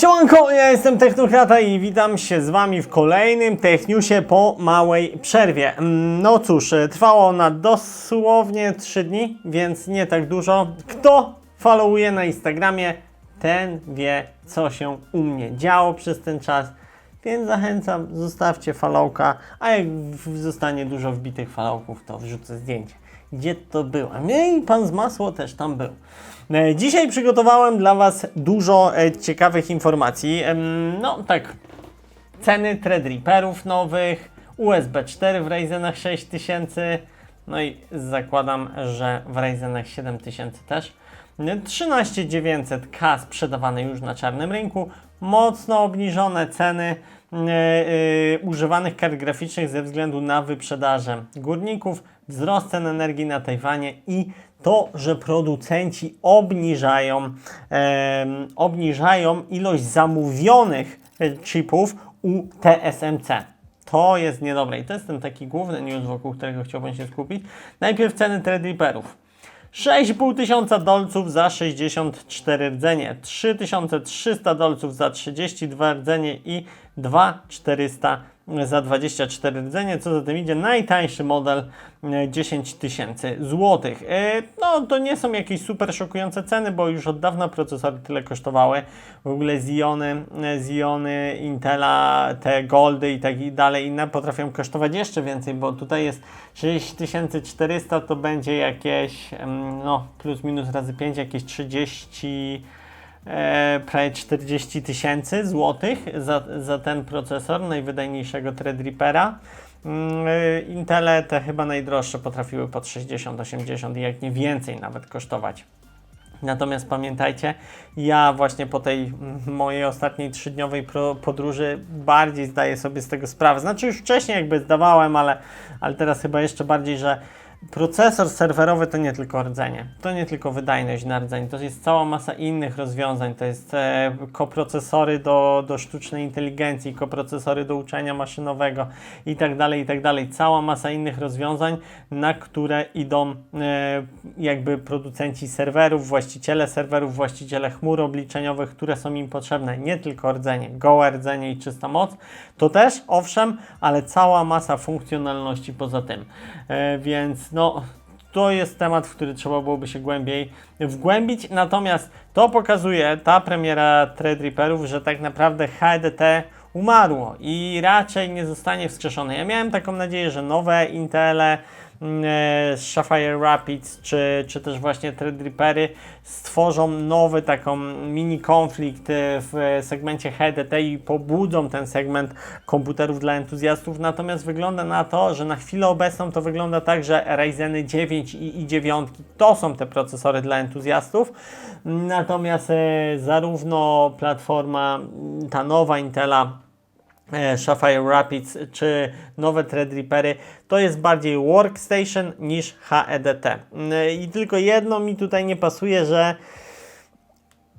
Siemanko, ja jestem Technokrata i witam się z Wami w kolejnym Techniusie po małej przerwie. Mm, No cóż, e, trwało ona dosłownie 3 dni, więc nie tak dużo. Kto followuje na Instagramie, ten wie, co się u mnie działo przez ten czas. Więc zachęcam, zostawcie followka, a jak zostanie dużo wbitych followków, to wrzucę zdjęcie. Gdzie to było? No i pan z masło też tam był. E, Dzisiaj przygotowałem dla Was dużo e, ciekawych informacji. No tak, ceny Threadripperów nowych, USB 4 w Ryzenach 6000, no i zakładam, że w Ryzenach 7000 też. 13900K sprzedawane już na czarnym rynku, mocno obniżone ceny e, e, używanych kart graficznych ze względu na wyprzedaże górników, wzrost cen energii na Tajwanie i to, że producenci obniżają, em, obniżają ilość zamówionych e, chipów u TSMC. To jest niedobre i to jest ten taki główny news, wokół którego chciałbym się skupić. Najpierw ceny Threadripperów. 6,5 tysiąca dolców za 64 rdzenie, 3300 dolców za 32 rdzenie i 2400 za 24 rdzenie, co za tym idzie najtańszy model e, 10 tysięcy złotych. E, No to nie są jakieś super szokujące ceny, bo już od dawna procesory tyle kosztowały. W ogóle Ziony, e, Ziony Intela, te Goldy i tak dalej inne potrafią kosztować jeszcze więcej, bo tutaj jest 6400 to będzie jakieś em, no plus minus razy 5 jakieś 30 e, prawie 40 tysięcy złotych za, za ten procesor najwydajniejszego Threadrippera. Mm, e, Intele te chyba najdroższe potrafiły pod 60, 80 i jak nie więcej nawet kosztować. Natomiast pamiętajcie, ja właśnie po tej mm, mojej ostatniej trzydniowej podróży bardziej zdaję sobie z tego sprawę. Znaczy już wcześniej jakby zdawałem, ale, ale teraz chyba jeszcze bardziej, że procesor serwerowy to nie tylko rdzenie, to nie tylko wydajność na rdzeń, to jest cała masa innych rozwiązań, to jest e, koprocesory do, do sztucznej inteligencji, koprocesory do uczenia maszynowego i tak dalej, i tak dalej. Cała masa innych rozwiązań, na które idą e, jakby producenci serwerów, właściciele serwerów, właściciele chmur obliczeniowych, które są im potrzebne, nie tylko rdzenie, gołe rdzenie i czysta moc, to też owszem, ale cała masa funkcjonalności poza tym. E, więc no, to jest temat, w który trzeba byłoby się głębiej wgłębić. Natomiast to pokazuje ta premiera Threadripperów, że tak naprawdę HDT umarło i raczej nie zostanie wskrzeszone. Ja miałem taką nadzieję, że nowe Intele, e, Sapphire Rapids, czy, czy też właśnie Threadrippery stworzą nowy taką mini konflikt e, w segmencie HDT i pobudzą ten segment komputerów dla entuzjastów. Natomiast wygląda na to, że na chwilę obecną to wygląda tak, że Ryzeny 9 i i9 to są te procesory dla entuzjastów. Natomiast e, zarówno platforma ta nowa Intela e, Sapphire Rapids czy nowe Threadrippery, to jest bardziej workstation niż HEDT. Mm, I tylko jedno mi tutaj nie pasuje, że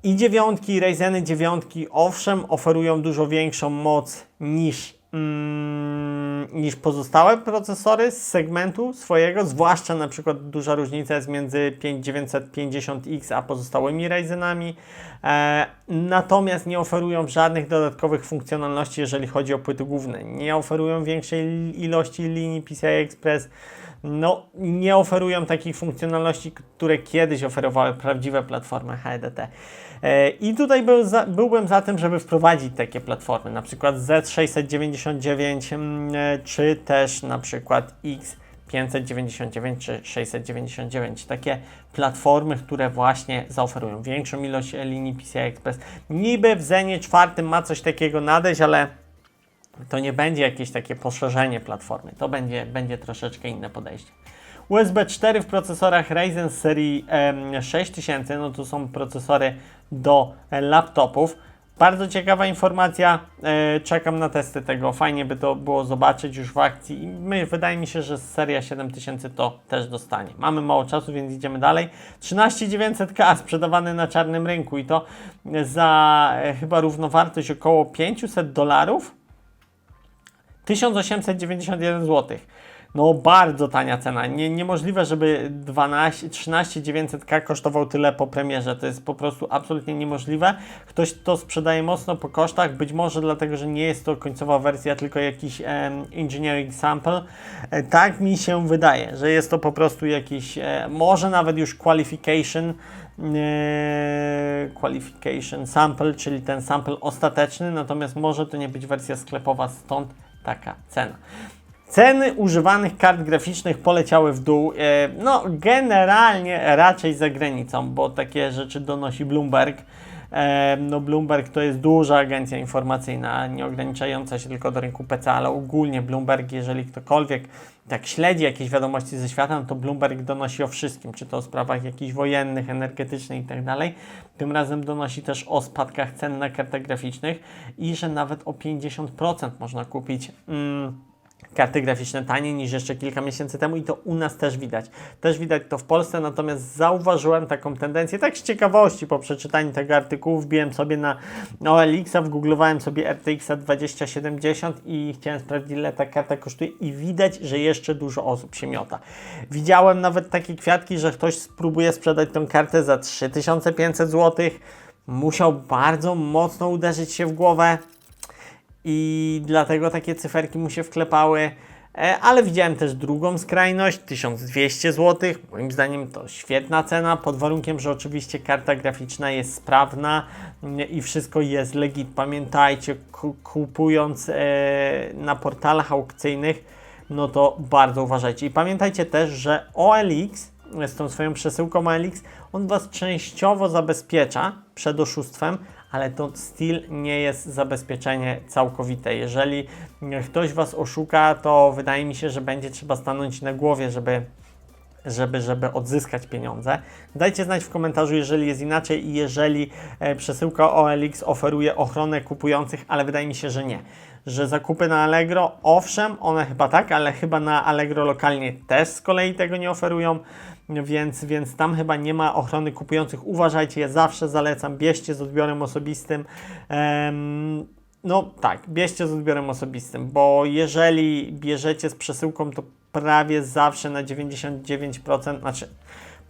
i dziewiątki, Ryzeny dziewiątki, owszem, oferują dużo większą moc niż, mm, niż pozostałe procesory z segmentu swojego, zwłaszcza na przykład duża różnica jest między 5950X a pozostałymi Ryzenami. E, natomiast nie oferują żadnych dodatkowych funkcjonalności, jeżeli chodzi o płyty główne. Nie oferują większej ilości linii PCI Express. No, nie oferują takich funkcjonalności, które kiedyś oferowały prawdziwe platformy HDT. E, I tutaj był za, byłbym za tym, żeby wprowadzić takie platformy, na przykład Z699, mm, e, czy też na przykład X. 599 czy 699. Takie platformy, które właśnie zaoferują większą ilość linii PCI Express. Niby w Zenie 4 ma coś takiego nadejść, ale to nie będzie jakieś takie poszerzenie platformy. To będzie, będzie troszeczkę inne podejście. USB 4 w procesorach Ryzen serii em, 6000, no to są procesory do laptopów. Bardzo ciekawa informacja, e, czekam na testy tego, fajnie by to było zobaczyć już w akcji i my, wydaje mi się, że seria 7000 to też dostanie. Mamy mało czasu, więc idziemy dalej. 13900K sprzedawany na czarnym rynku i to za e, chyba równowartość około 500 dolarów. 1891 zł. no bardzo tania cena. Nie, niemożliwe, żeby 12, 13 900K kosztował tyle po premierze. To jest po prostu absolutnie niemożliwe. Ktoś to sprzedaje mocno po kosztach, być może dlatego, że nie jest to końcowa wersja, tylko jakiś em, engineering sample. E, tak mi się wydaje, że jest to po prostu jakiś, e, może nawet już qualification, e, qualification sample, czyli ten sample ostateczny, natomiast może to nie być wersja sklepowa, stąd taka cena. Ceny używanych kart graficznych poleciały w dół. E, No, generalnie raczej za granicą, bo takie rzeczy donosi Bloomberg. E, No, Bloomberg to jest duża agencja informacyjna, nie ograniczająca się tylko do rynku PC, ale ogólnie Bloomberg, jeżeli ktokolwiek tak śledzi jakieś wiadomości ze świata, no to Bloomberg donosi o wszystkim, czy to o sprawach jakichś wojennych, energetycznych i tak. Tym razem donosi też o spadkach cen na kartach graficznych i że nawet o 50% można kupić. Mm, karty graficzne taniej niż jeszcze kilka miesięcy temu i to u nas też widać. Też widać to w Polsce, natomiast zauważyłem taką tendencję, tak z ciekawości po przeczytaniu tego artykułu, wbiłem sobie na OLX-a, wgooglowałem sobie RTX 2070 i chciałem sprawdzić ile ta karta kosztuje i widać, że jeszcze dużo osób się miota. Widziałem nawet takie kwiatki, że ktoś spróbuje sprzedać tą kartę za 3500 zł. Musiał bardzo mocno uderzyć się w głowę, i dlatego takie cyferki mu się wklepały. E, Ale widziałem też drugą skrajność, 1200 zł. Moim zdaniem to świetna cena, pod warunkiem, że oczywiście karta graficzna jest sprawna mm, i wszystko jest legit. Pamiętajcie, ku- kupując e, na portalach aukcyjnych, no to bardzo uważajcie. I pamiętajcie też, że OLX z tą swoją przesyłką OLX, on Was częściowo zabezpiecza przed oszustwem, ale to still nie jest zabezpieczenie całkowite. Jeżeli ktoś Was oszuka, to wydaje mi się, że będzie trzeba stanąć na głowie, żeby żeby, żeby odzyskać pieniądze. Dajcie znać w komentarzu, jeżeli jest inaczej i jeżeli e, przesyłka OLX oferuje ochronę kupujących, ale wydaje mi się, że nie. Że zakupy na Allegro, owszem, one chyba tak, ale chyba na Allegro lokalnie też z kolei tego nie oferują, więc, więc tam chyba nie ma ochrony kupujących. Uważajcie, ja zawsze zalecam, bierzcie z odbiorem osobistym. Em, no tak, bierzcie z odbiorem osobistym, bo jeżeli bierzecie z przesyłką, to prawie zawsze na 99%, znaczy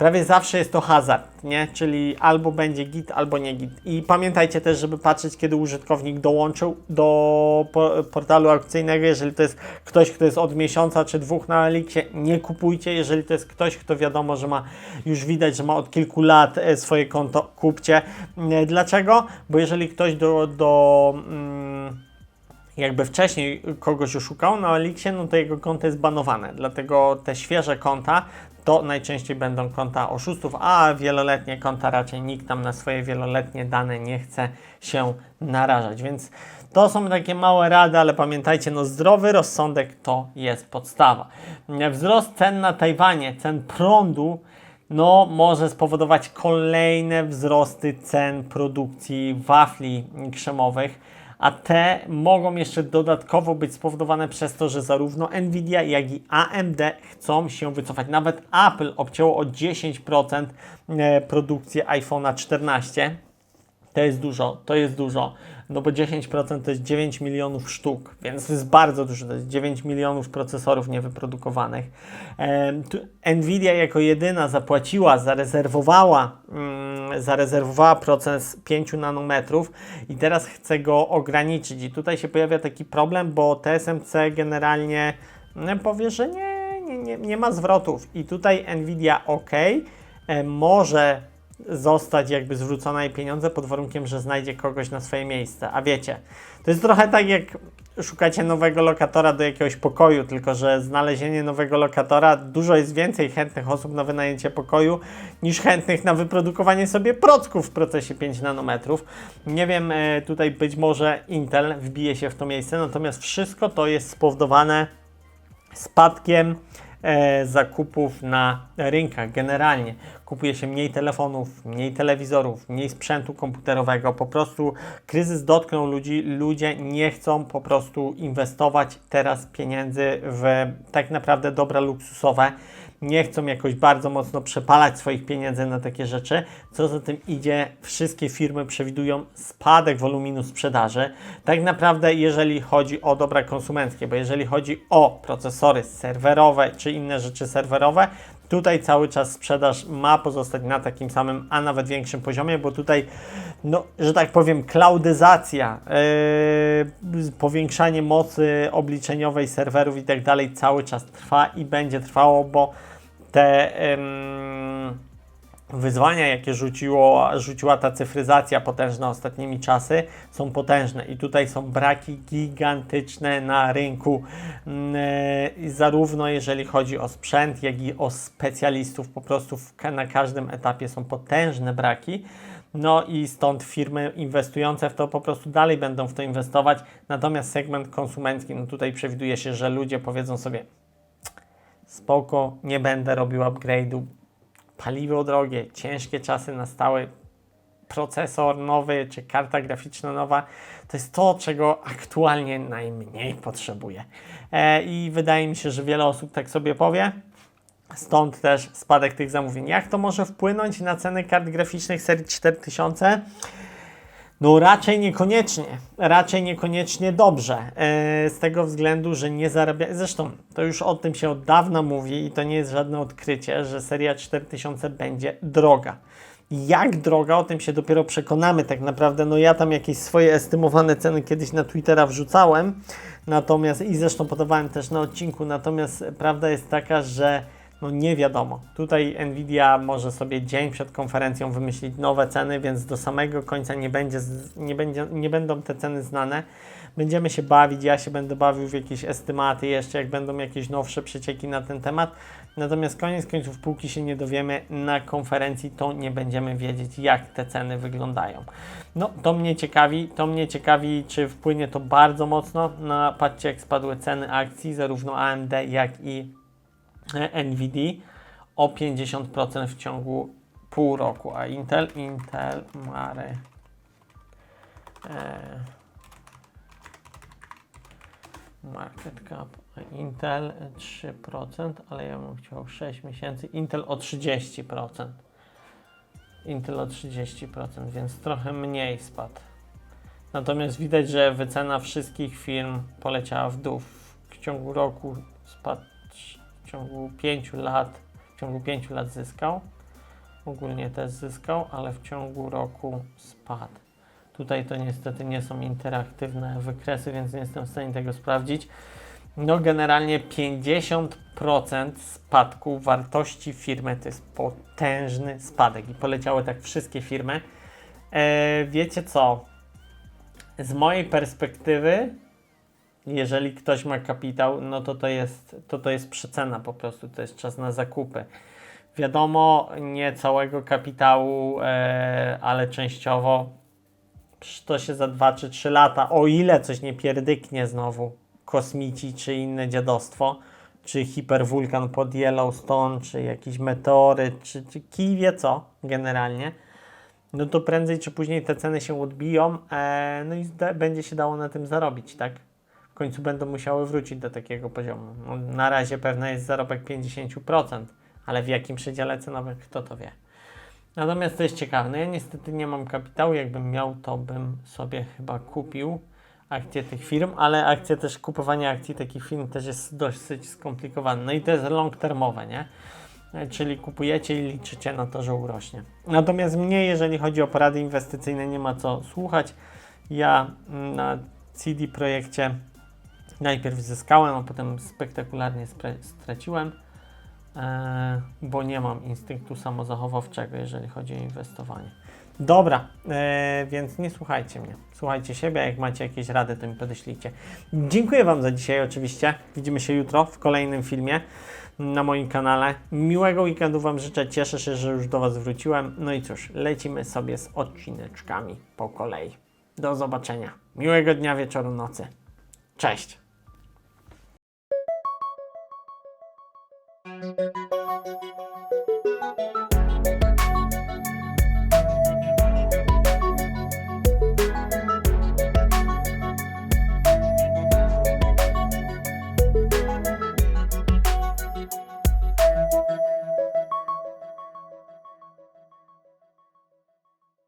prawie zawsze jest to hazard, nie? Czyli albo będzie git, albo nie git. I pamiętajcie też, żeby patrzeć, kiedy użytkownik dołączył do po, portalu aukcyjnego. Jeżeli to jest ktoś, kto jest od miesiąca czy dwóch na Elixie, nie kupujcie. Jeżeli to jest ktoś, kto wiadomo, że ma już widać, że ma od kilku lat e, swoje konto, kupcie. E, Dlaczego? Bo jeżeli ktoś do, do mm, jakby wcześniej kogoś oszukał na Elixie, no to jego konto jest banowane. Dlatego te świeże konta to najczęściej będą konta oszustów, a wieloletnie konta raczej nikt tam na swoje wieloletnie dane nie chce się narażać. Więc to są takie małe rady, ale pamiętajcie, no zdrowy rozsądek to jest podstawa. Wzrost cen na Tajwanie, cen prądu no, może spowodować kolejne wzrosty cen produkcji wafli krzemowych, a te mogą jeszcze dodatkowo być spowodowane przez to, że zarówno Nvidia, jak i AMD chcą się wycofać. Nawet Apple obcięło o 10% e, produkcję iPhone'a 14. To jest dużo, to jest dużo, no bo 10% to jest 9 milionów sztuk, więc to jest bardzo dużo, to jest 9 milionów procesorów niewyprodukowanych. Nvidia jako jedyna zapłaciła, zarezerwowała, mm, zarezerwowała proces 5 nanometrów i teraz chce go ograniczyć i tutaj się pojawia taki problem, bo TSMC generalnie no, powie, że nie, nie, nie, nie ma zwrotów i tutaj Nvidia ok, może zostać jakby zwrócona jej pieniądze pod warunkiem, że znajdzie kogoś na swoje miejsce. A wiecie, to jest trochę tak jak szukacie nowego lokatora do jakiegoś pokoju, tylko że znalezienie nowego lokatora, dużo jest więcej chętnych osób na wynajęcie pokoju niż chętnych na wyprodukowanie sobie procków w procesie 5 nanometrów. Nie wiem, e, tutaj być może Intel wbije się w to miejsce, natomiast wszystko to jest spowodowane spadkiem zakupów na rynkach generalnie. Kupuje się mniej telefonów, mniej telewizorów, mniej sprzętu komputerowego. Po prostu kryzys dotknął ludzi. Ludzie nie chcą po prostu inwestować teraz pieniędzy w tak naprawdę dobra luksusowe. Nie chcą jakoś bardzo mocno przepalać swoich pieniędzy na takie rzeczy. Co za tym idzie, wszystkie firmy przewidują spadek woluminu sprzedaży. Tak naprawdę, jeżeli chodzi o dobra konsumenckie, bo jeżeli chodzi o procesory serwerowe czy inne rzeczy serwerowe, Tutaj cały czas sprzedaż ma pozostać na takim samym, a nawet większym poziomie, bo tutaj, no, że tak powiem, klaudyzacja, yy, powiększanie mocy obliczeniowej serwerów i tak dalej cały czas trwa i będzie trwało, bo te yy, wyzwania, jakie rzuciło, rzuciła ta cyfryzacja potężna ostatnimi czasy, są potężne i tutaj są braki gigantyczne na rynku, yy, zarówno jeżeli chodzi o sprzęt, jak i o specjalistów. Po prostu w, na każdym etapie są potężne braki. No i stąd firmy inwestujące w to po prostu dalej będą w to inwestować. Natomiast segment konsumencki, no tutaj przewiduje się, że ludzie powiedzą sobie, spoko, nie będę robił upgrade'u, paliwo drogie, ciężkie czasy nastały, procesor nowy czy karta graficzna nowa, to jest to, czego aktualnie najmniej potrzebuję. E, I wydaje mi się, że wiele osób tak sobie powie. Stąd też spadek tych zamówień. Jak to może wpłynąć na ceny kart graficznych serii 4000? No raczej niekoniecznie, raczej niekoniecznie dobrze, e, z tego względu, że nie zarabia. Zresztą to już o tym się od dawna mówi i to nie jest żadne odkrycie, że seria 4000 będzie droga. Jak droga, o tym się dopiero przekonamy tak naprawdę. No ja tam jakieś swoje estymowane ceny kiedyś na Twittera wrzucałem, natomiast i zresztą podawałem też na odcinku, natomiast prawda jest taka, że no nie wiadomo. Tutaj Nvidia może sobie dzień przed konferencją wymyślić nowe ceny, więc do samego końca nie, będzie, nie, będzie, nie będą te ceny znane. Będziemy się bawić, ja się będę bawił w jakieś estymaty jeszcze, jak będą jakieś nowsze przecieki na ten temat. Natomiast koniec końców, póki się nie dowiemy na konferencji, to nie będziemy wiedzieć, jak te ceny wyglądają. No, to mnie ciekawi, to mnie ciekawi, czy wpłynie to bardzo mocno na, patrzcie jak spadły ceny akcji, zarówno AMD, jak i NVIDIA o 50% w ciągu pół roku, a Intel, Intel, Mary, e, market cap, Intel 3%, ale ja bym chciał 6 miesięcy, Intel o 30%, Intel o 30%, więc trochę mniej spadł. Natomiast widać, że wycena wszystkich firm poleciała w dół. W ciągu roku spadł, w ciągu 5 lat, w ciągu 5 lat zyskał. Ogólnie też zyskał, ale w ciągu roku spadł. Tutaj to niestety nie są interaktywne wykresy, więc nie jestem w stanie tego sprawdzić. No generalnie 50% spadku wartości firmy to jest potężny spadek i poleciały tak wszystkie firmy. E, wiecie co? Z mojej perspektywy, jeżeli ktoś ma kapitał, no to to jest, to to jest przecena po prostu, to jest czas na zakupy. Wiadomo, nie całego kapitału, e, ale częściowo to się za 2 czy 3 lata, o ile coś nie pierdyknie znowu, kosmici czy inne dziadostwo, czy hiperwulkan pod Yellowstone, czy jakiś meteoryt, czy, czy kij wie co generalnie, no to prędzej czy później te ceny się odbiją, e, no i będzie się dało na tym zarobić, tak? Końcu będą musiały wrócić do takiego poziomu. No, na razie pewna jest zarobek 50%, ale w jakim przedziale cenowym, kto to wie. Natomiast to jest ciekawe. No ja niestety nie mam kapitału. Jakbym miał, to bym sobie chyba kupił akcje tych firm, ale akcje też, kupowanie akcji takich firm też jest dosyć skomplikowane. No i to jest long termowe, nie? Czyli kupujecie i liczycie na to, że urośnie. Natomiast mnie, jeżeli chodzi o porady inwestycyjne, nie ma co słuchać. Ja na CD projekcie najpierw zyskałem, a potem spektakularnie straciłem e, bo nie mam instynktu samozachowawczego, jeżeli chodzi o inwestowanie. Dobra, e, więc nie słuchajcie mnie. Słuchajcie siebie, jak macie jakieś rady, to mi podeślijcie. Dziękuję Wam za dzisiaj oczywiście. Widzimy się jutro w kolejnym filmie na moim kanale. Miłego weekendu Wam życzę. Cieszę się, że już do Was wróciłem. No i cóż, lecimy sobie z odcineczkami po kolei. Do zobaczenia. Miłego dnia, wieczoru, nocy. Cześć! Thank you.